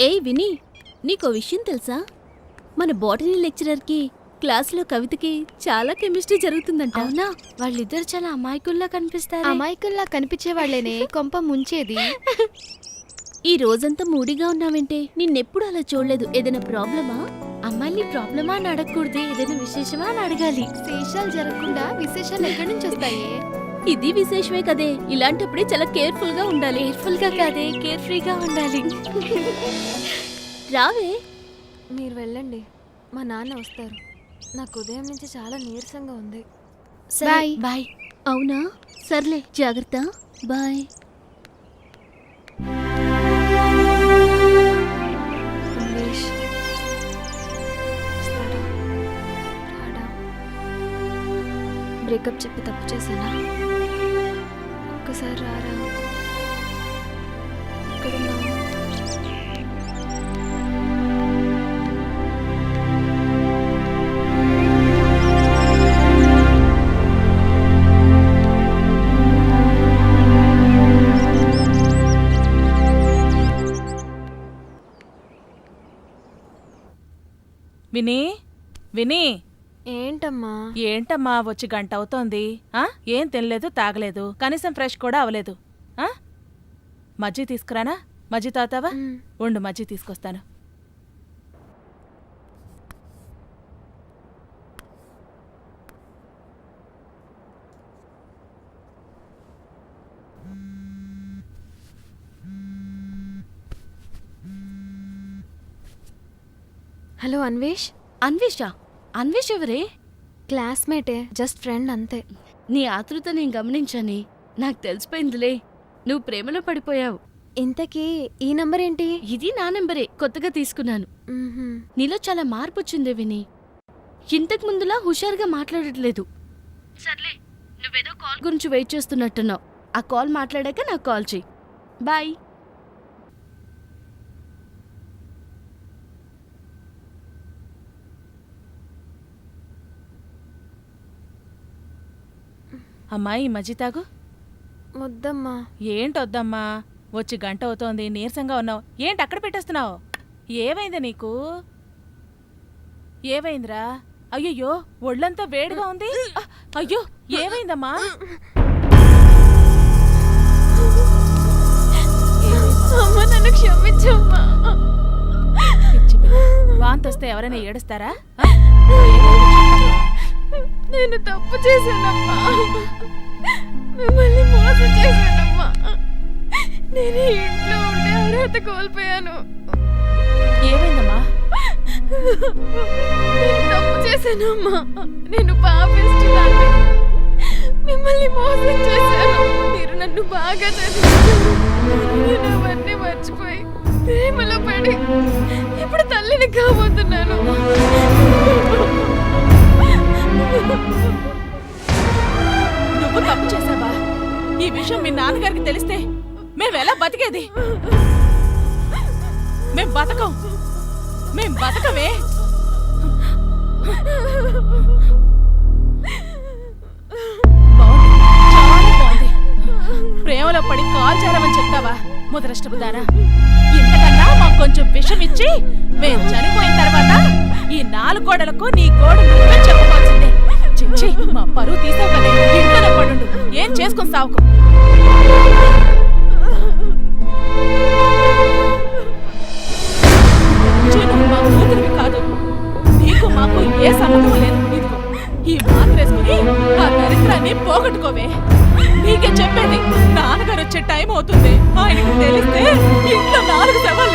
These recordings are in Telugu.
ఏయ్ విని నీకో విషయం తెలుసా? మన బాటనీ లెక్చరర్కి క్లాస్లో కవితకి చాలా కెమిస్ట్రీ జరుగుతుందంట. అవునా? వాళ్ళిద్దరు చాలా అమాయకుల్లా కనిపిస్తారు? అమాయకుల్లా కనిపించే వాళ్ళేనే కొంప ముంచేది? ఈ రోజంతా మూడిగా ఉన్నావంటే నిన్నెప్పుడు అలా చూడలేదు. ఏదైనా ప్రాబ్లమా? అమ్మాయిని ప్రాబ్లమా అని అడగకూడదు ఏదైనా విశేషమా అని అడగాలి. శేషాలు జరగకుండా విశేషాలు ఎక్కడి నుంచి వస్తాయి? ఇది విశేషమే కదే. ఇలాంటప్పుడే చాలా కేర్ఫుల్గా ఉండాలి. కేర్ఫుల్గా కాదే. కేర్ ఫ్రీగా ఉండాలి. రావే. మీరు వెళ్ళండి. మా నాన్న వస్తారు. నాకు ఉదయం నుంచి చాలా నీరసంగా ఉంది. సరే బాయ్. బాయ్. అవునా? సర్లే జాగ్రత్త. బాయ్. ఇంగ్లీష్ వస్తాడా? రాడా? బ్రేకప్ చెప్పి తప్పు చేశానా? ఒక్కసారి రారా. వినీ వినీ. ఏంటమ్మా? ఏంటమ్మా వచ్చి గంట అవుతోంది. ఆ? ఏం తినలేదు తాగలేదు. కనీసం ఫ్రెష్ కూడా అవలేదు ఆ? మజ్జి తీసుకురానా? మజ్జి తాతావా. ఉండు మజ్జి తీసుకొస్తాను. హలో అన్వేష్? అన్వేష? అన్వేష్ ఎవరే? క్లాస్మేటే జస్ట్ ఫ్రెండ్ అంతే. నీ ఆతృత నేను గమనించని నాకు తెలిసిపోయిందిలే. నువ్వు ప్రేమలో పడిపోయావు. ఇంతకీ ఈ నంబర్ ఏంటి ఇది నా నెంబరే కొత్తగా తీసుకున్నాను. మ్మ్హ్మ్. నీలో చాలా మార్పు వచ్చిందే విని. ఇంతకు ముందులా హుషారుగా మాట్లాడట్లేదు. సర్లే నువ్వేదో కాల్ గురించి వెయిట్ చేస్తున్నట్టున్నావు. ఆ కాల్ మాట్లాడాక నాకు కాల్ చెయ్యి బాయ్. అమ్మా ఈ మజ్జి తాగు. వద్దమ్మా. ఏంటొద్దమ్మా? వచ్చి గంట అవుతోంది నీరసంగా ఉన్నావు. ఏంటి అక్కడ పెట్టేస్తున్నావు? ఏమైంది నీకు? ఏమైందిరా? అయ్యయ్యో ఒళ్ళంతా వేడిగా ఉంది. అయ్యో ఏమైందమ్మా? అమ్మ నన్ను క్షమించమ్మా. వాంతొస్తే ఎవరైనా ఏడుస్తారా? నేను తప్పు చేశానమ్మా. మిమ్మల్ని మోసం చేశానమ్మా. నేను ఇంట్లో ఉండే అర్హత కోల్పోయాను. ఏమైందమ్మా? నేను తప్పు చేశానమ్మా. నేను పాపిస్తున్నాను మిమ్మల్ని మోసం చేశాను. మీరు నన్ను బాగా చదివించారు. నేను అవన్నీ మర్చిపోయి ప్రేమలో పడి ఇప్పుడు తల్లిని కాబోతున్నాను. నువ్వు తప్పు చేసావా ఈ విషయం మీ నాన్నగారికి తెలిస్తే మేమెలా బతికేది? మేం బతకం. మేం బతకమే. ప్రేమలో పడి కాల్ చేరమని చెప్తావా ముదరష్టపుదానా ఇంతకన్నా మాకు కొంచెం విషం ఇచ్చి మేం చనిపోయిన తర్వాత ఈ నాలుగు గోడలకు నీ గోడ నువ్వే చిచ్చి మా పరువు తీసావు కదే ఇంట్లో పడుండు. ఏం చేసుకుని సావుకు. మా కాదు. నీకు మాకు ఏ సంబంధం లేదు. ఇదిగో ఈ మాత్రేసుకుని ఆ దరిద్రాన్ని పోగొట్టుకోవే. నీకే చెప్పేది నాన్నగారు వచ్చే టైం అవుతుంది. ఆయనకు తెలిస్తే ఇంట్లో నాలుగు శవాలు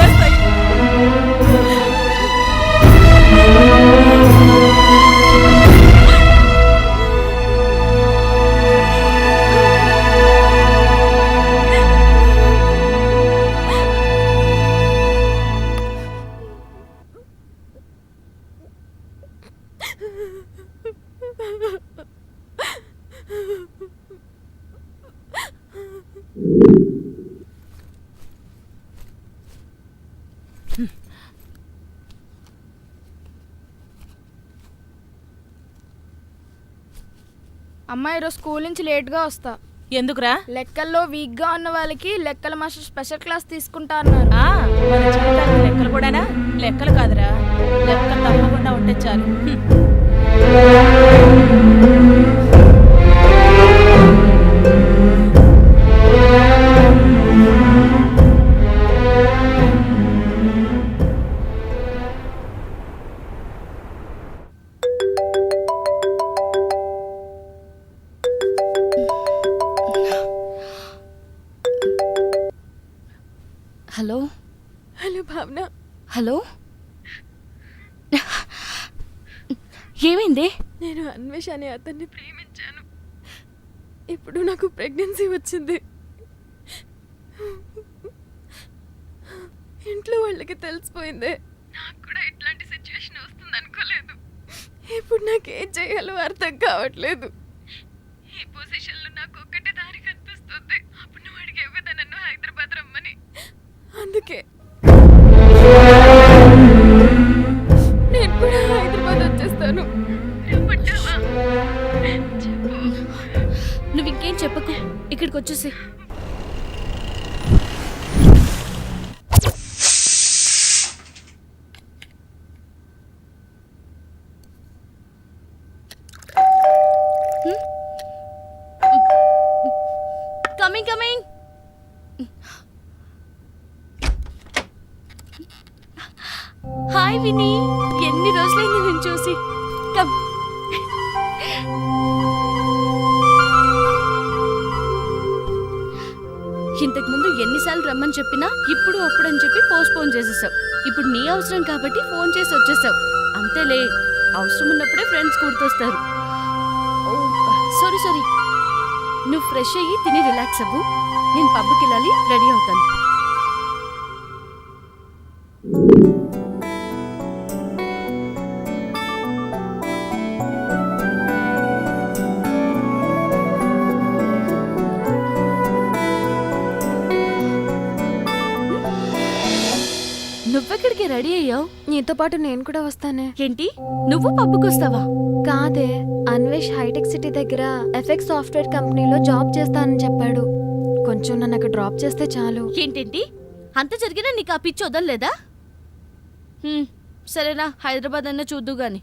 అమ్మాయి ఈరోజు స్కూల్ నుంచి లేట్గా వస్తా. ఎందుకురా? లెక్కల్లో వీక్గా ఉన్న వాళ్ళకి లెక్కల మాస్టర్ స్పెషల్ క్లాస్ తీసుకుంటా అన్నారు. ఆ, మన జీవితానికి లెక్కలు కూడానా? లెక్కలు కాదురా. లెక్క తప్పకుండా ఉంటే చాలు. హ్మ్. హలో? హలో భావన. హలో? ఏమైంది? నేను అన్వేష్ అనే అతన్ని ప్రేమించాను. ఇప్పుడు నాకు ప్రెగ్నెన్సీ వచ్చింది. ఇంట్లో వాళ్ళకి తెలిసిపోయింది. నాకు కూడా ఇట్లాంటి సిచ్యువేషన్ వస్తుంది అనుకోలేదు. ఇప్పుడు నాకు ఏం చేయాలో అర్థం కావట్లేదు. ఈ పొజిషన్లో నాకు ఒక్కటే దారి కనిపిస్తుంది. అప్పుడు నువ్వు అడిగేవు కదా నన్ను హైదరాబాద్ రమ్మని అందుకే. నేను కూడా హైదరాబాద్ వచ్చేస్తాను. నువ్వు ఇంకేం చెప్పకు. ఇక్కడికి వచ్చేసి కమింగ్ కమింగ్. హాయ్ విని ఎన్ని రోజులైంది నేను చూసి? కమ్. ఇంతకు ముందు ఎన్నిసార్లు రమ్మని చెప్పినా ఇప్పుడు అప్పుడు అని చెప్పి పోస్ట్పోన్ చేసేసావు. ఇప్పుడు నీ అవసరం కాబట్టి ఫోన్ చేసి వచ్చేసావు. అంతేలే అవసరం ఉన్నప్పుడే ఫ్రెండ్స్ గుర్తొస్తారు. Sorry sorry. నువ్వు ఫ్రెష్ అయ్యి తిని రిలాక్స్ అవ్వు. నేను పబ్కి వెళ్ళాలి రెడీ అవుతాను. నువ్వెక్కడికి రెడీ అయ్యావు? నీతో పాటు నేను కూడా వస్తానే. ఏంటి? నువ్వు పబ్కి వస్తావా కాదే అన్వేష్ హైటెక్ సిటీ దగ్గర ఎఫెక్స్ సాఫ్ట్వేర్ కంపెనీలో జాబ్ చేస్తానని చెప్పాడు. కొంచెం నన్ను అక్కడ డ్రాప్ చేస్తే చాలు. ఏంటేంటి? అంత జరిగినా నీకు ఆ పిచ్చి వదలలేదా? హ్మ్, సరేనా హైదరాబాద్ అన్న చూద్దు గాని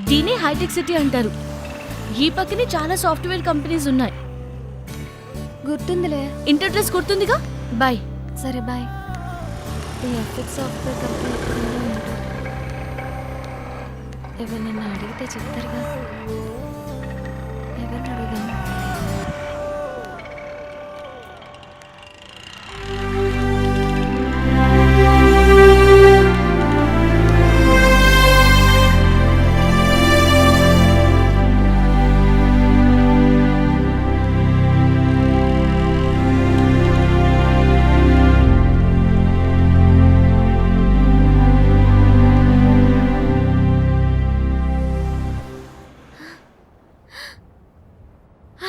దీనే హైటెక్ సిటీ అంటారు. ఈ పక్కనే చాలా సాఫ్ట్వేర్ కంపెనీస్ ఉన్నాయి. గుర్తుందిలే. ఇంటర్ డ్రెస్ గుర్తుందిగా? బాయ్ సరే బాయ్ ఈ ఎఫెక్స్ సాఫ్ట్వేర్ కంపెనీ ఎక్కడుందో ఏంటో. ఎవరినైనా అడిగితే చెప్తారుగా. ఎవరిని అడుగుదాం?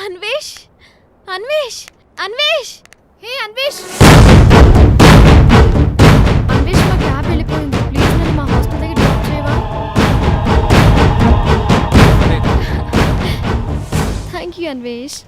అన్వేష్! అన్వేష్! అన్వేష్! హే అన్వేష్! అన్వేష్ మా క్యాబ్ వెళ్ళిపోయింది. ప్లీజ్ నన్ను మా హాస్టల్ దగ్గర డ్రాప్ చేయవా? Thank you Anvesh.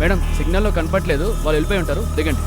మేడం సిగ్నల్లో కనపట్లేదు వాళ్ళు వెళ్ళిపోయి ఉంటారు. దిగండి.